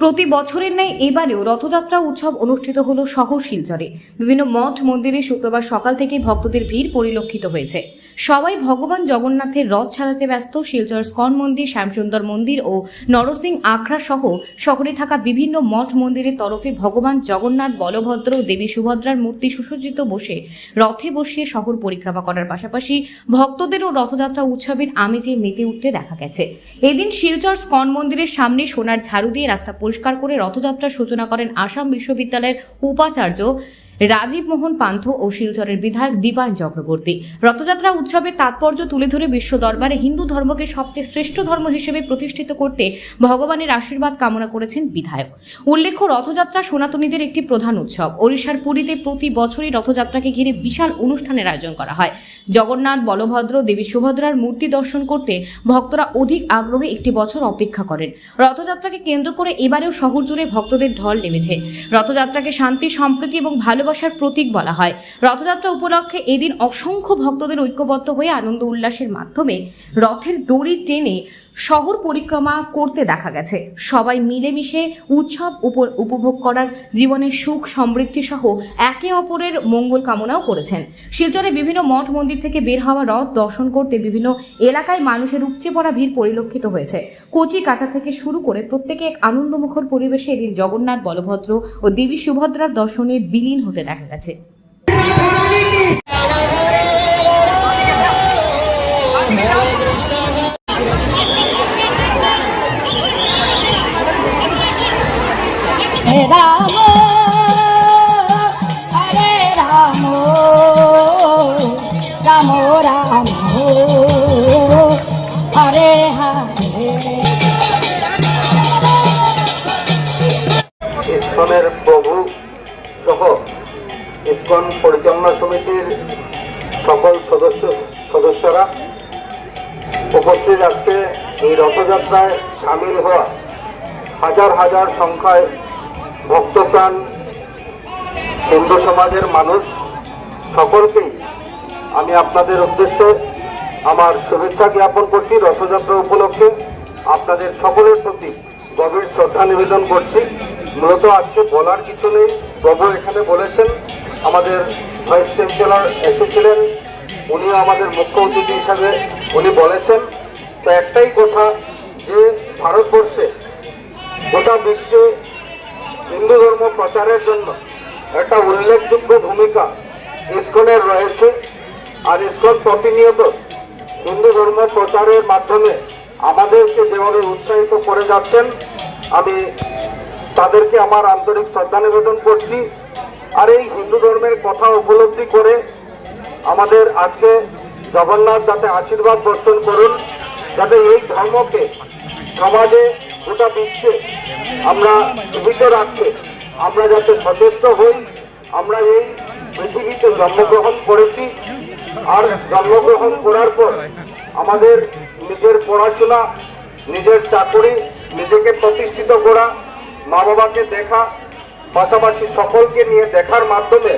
প্রতি বছরের ন্যায় এবারেও রথযাত্রা উৎসব অনুষ্ঠিত হল শহর শিলচরে। বিভিন্ন মঠ, মন্দিরে শুক্রবার সকাল থেকে ভক্তদের ভিড় পরিলক্ষিত হয়েছে। সবাই ভগবান জগন্নাথের রথ সাজাতে ব্যস্ত। শিলচর স্কন মন্দির, শ্যামসুন্দর মন্দির ও নরসিং আখড়া সহ শহরে থাকা বিভিন্ন মঠ মন্দিরের তরফে ভগবান জগন্নাথ, বলভদ্র ও দেবী সুভদ্রার মূর্তি সুসজ্জিত বসে রথে বসিয়ে শহর পরিক্রমা করার পাশাপাশি ভক্তদেরও রথযাত্রা উৎসবের আমেজে মেতে উঠতে দেখা গেছে। এদিন শিলচর স্কন মন্দিরের সামনে সোনার ঝাড়ু দিয়ে রাস্তা পরিষ্কার করে রথযাত্রার সূচনা করেন আসাম বিশ্ববিদ্যালয়ের উপাচার্য রাজীব মোহন পান্থ ও শিলচরের বিধায়ক দীপায়ন চক্রবর্তী। রথযাত্রা উৎসবের তাৎপর্য তুলে ধরে বিশ্ব দরবারে হিন্দু ধর্মকে সবচেয়ে শ্রেষ্ঠ ধর্ম হিসেবে প্রতিষ্ঠিত করতে ভগবানের আশীর্বাদ কামনা করেছেন বিধায়ক। উল্লেখ্য, রথযাত্রা সনাতনীদের একটি প্রধান উৎসব। ওড়িশার পুরীতে প্রতি বছরই রথযাত্রাকে ঘিরে বিশাল অনুষ্ঠানের আয়োজন করা হয়। জগন্নাথ, বলভদ্র, দেবী সুভদ্রার মূর্তি দর্শন করতে ভক্তরা অধিক আগ্রহে একটি বছর অপেক্ষা করেন। রথযাত্রাকে কেন্দ্র করে এবারেও শহর জুড়ে ভক্তদের ঢল নেমেছে। রথযাত্রাকে শান্তি, সম্প্রীতি এবং ভালোবাসার প্রতীক বলা হয়। রথযাত্রা উপলক্ষে এদিন অসংখ্য ভক্তদের ঐক্যবদ্ধ হয়ে আনন্দ উল্লাসের মাধ্যমে রথের দড়ি টেনে শহর পরিক্রমা করতে দেখা গেছে। সবাই মিলেমিশে উৎসব উপ- উপভোগ করার জীবনের সুখ, সমৃদ্ধি সহ একে অপরের মঙ্গল কামনাও করেছেন। শিলচরে বিভিন্ন মঠ মন্দির থেকে বের হওয়া রথ দর্শন করতে বিভিন্ন এলাকায় মানুষের উপচে পড়া ভিড় পরিলক্ষিত হয়েছে। কচি কাঁচা থেকে শুরু করে প্রত্যেকে এক আনন্দমুখর পরিবেশে এদিন জগন্নাথ, বলভদ্র ও দেবী সুভদ্রার দর্শনে বিলীন হতে দেখা গেছে। ইস্কনের প্রভু সহ ইস্কন পরিচালনা সমিতির সকল সদস্য, সদস্যরা উপস্থিত আজকে এই রথযাত্রায় সামিল হওয়া হাজার হাজার সংখ্যায় হিন্দু সমাজের মানুষ সকলকেই আমি আপনাদের উদ্দেশ্যে আমার শুভেচ্ছা জ্ঞাপন করছি। রথযাত্রা উপলক্ষে আপনাদের সকলের প্রতি গভীর শ্রদ্ধা নিবেদন করছি। মূলত আজকে বলার কিছু নেই, প্রভু এখানে বলেছেন, আমাদের ভাইস চ্যান্সেলর এসেছিলেন, উনিও আমাদের মুখ্য অতিথি হিসাবে উনি বলেছেন। তো একটাই কথা যে ভারতবর্ষে গোটা বিশ্বে হিন্দু ধর্ম প্রচারের জন্য একটা উল্লেখযোগ্য ভূমিকা ইস্কনের রয়েছে আর ইস্কন প্রতিনিয়ত হিন্দু ধর্ম প্রচারের মাধ্যমে আমাদেরকে যেভাবে উৎসাহিত করে যাচ্ছেন, আমি তাদেরকে আমার আন্তরিক শ্রদ্ধা নিবেদন করছি। আর এই হিন্দু ধর্মের কথা উপলব্ধি করে আমাদের আজকে জগন্নাথ যাতে আশীর্বাদ বর্ষণ করুন, যাতে এই ধর্মকে সমাজে গোটা বিশ্বে আমরা জীবিত রাখতে আমরা যাতে সচেষ্ট হই, আমরা এই পৃথিবীতে জন্মগ্রহণ করেছি। আর জন্মগ্রহণ করার পর আমাদের নিজের পড়াশোনা, নিজের চাকরি, নিজেকে প্রতিষ্ঠিত করা মা বাবাকে দেখা, পাশাপাশি সকলকে নিয়ে দেখার মাধ্যমে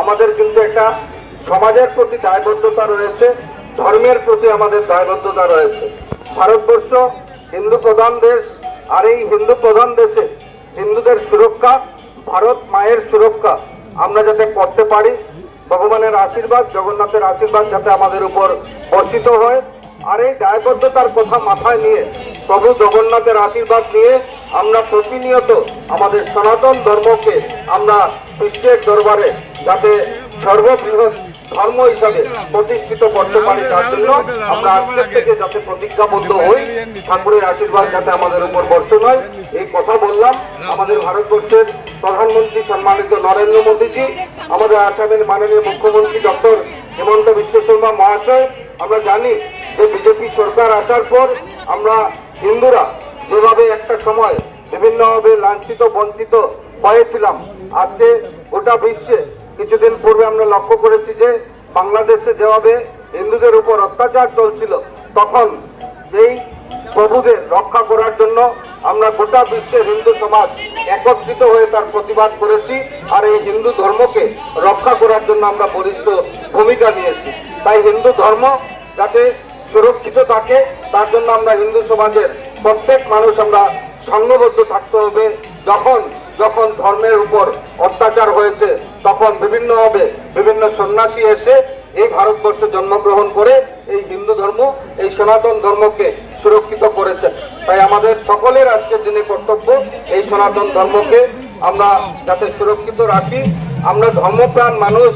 আমাদের কিন্তু একটা সমাজের প্রতি দায়বদ্ধতা রয়েছে, ধর্মের প্রতি আমাদের দায়বদ্ধতা রয়েছে। ভারতবর্ষ হিন্দু প্রধান দেশ, আর এই হিন্দু প্রধান দেশে হিন্দুদের সুরক্ষা ভারত মায়ের সুরক্ষা। আমরা যাতে করতে পারি, ভগবানের আশীর্বাদ, জগন্নাথের আশীর্বাদ যাতে আমাদের উপর বর্ষিত হয়। আর এই দায়বদ্ধতার কথা মাথায় নিয়ে, প্রভু জগন্নাথের আশীর্বাদ নিয়ে আমরা প্রতিনিয়ত আমাদের সনাতন ধর্মকে আমরা বিশ্বের দরবারে যাতে সর্ববৃহৎ ধর্ম হিসাবে প্রতিষ্ঠিত করতে পারি তার জন্য আমরা আজকের থেকে যাতে প্রতিজ্ঞাবদ্ধ হই, ঠাকুরের আশীর্বাদ যাতে আমাদের উপর বর্ষণ হয়, এই কথা বললাম। আমাদের ভারতবর্ষের প্রধানমন্ত্রী সম্মানিত নরেন্দ্র মোদীজি, আমাদের আসামের মাননীয় মুখ্যমন্ত্রী ডক্টর হেমন্ত বিশ্ব শর্মা মহাশয়, আমরা জানি যে বিজেপি সরকার আসার পর আমরা হিন্দুরা যেভাবে একটা সময় বিভিন্নভাবে লাঞ্ছিত, বঞ্চিত হয়েছিলাম, আজকে গোটা বিশ্বে কিছুদিন পূর্বে আমরা লক্ষ্য করেছি যে বাংলাদেশে যেভাবে হিন্দুদের উপর অত্যাচার চলছিল, তখন এই প্রভুদের রক্ষা করার জন্য আমরা গোটা বিশ্বের হিন্দু সমাজ একত্রিত হয়ে তার প্রতিবাদ করেছি আর এই হিন্দু ধর্মকে রক্ষা করার জন্য আমরা বরিষ্ঠ ভূমিকা নিয়েছি। তাই হিন্দু ধর্ম যাতে সুরক্ষিত থাকে, তার জন্য আমরা হিন্দু সমাজের প্রত্যেক মানুষ আমরা সংঘবদ্ধ থাকতে হবে। যখন যখন ধর্মের উপর অত্যাচার হয়েছে, তখন বিভিন্নভাবে বিভিন্ন সন্ন্যাসী এসে এই ভারতবর্ষে জন্মগ্রহণ করে এই হিন্দু ধর্ম, এই সনাতন ধর্মকে সুরক্ষিত করেছে। তাই আমাদের সকলের আজকের দিনে কর্তব্য এই সনাতন ধর্মকে আমরা যাতে সুরক্ষিত রাখি। আমরা ধর্মপ্রাণ মানুষ।